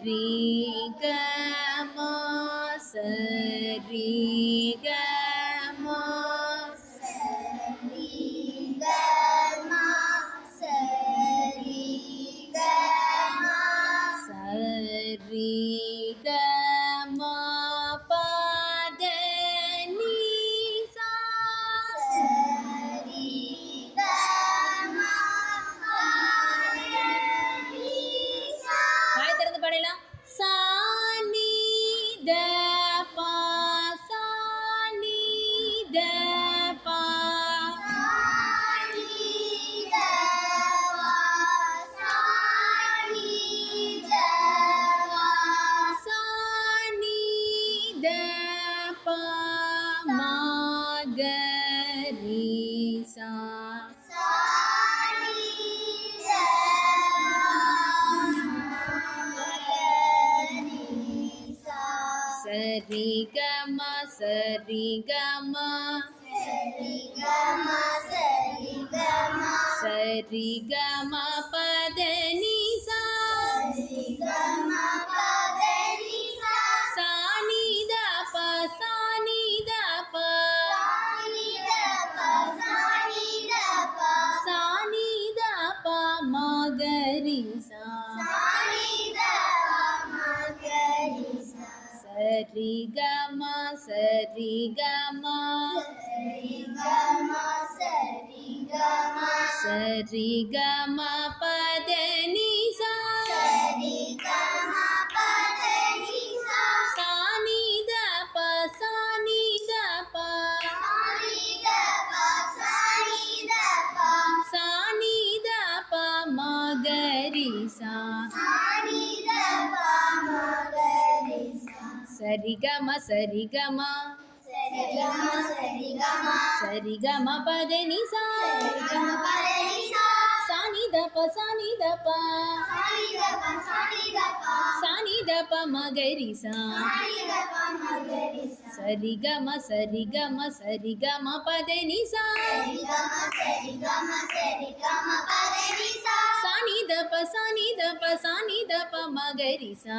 रे ग பாடலாம் சா நீ த பா. சா நீ த பா. சா நீ த பா மா సరి గమ సరి గమ సరి గమ పదని சரி க ம சரி க ம சரி க ம பத సరిగమ సరిగమ. సరిగమ పదని సానిదప సానిదప సానిదప మగరి సరిగమ సరిగమ సరిగమ పదని సానిదప సానిదప సాని దప మగరిసా.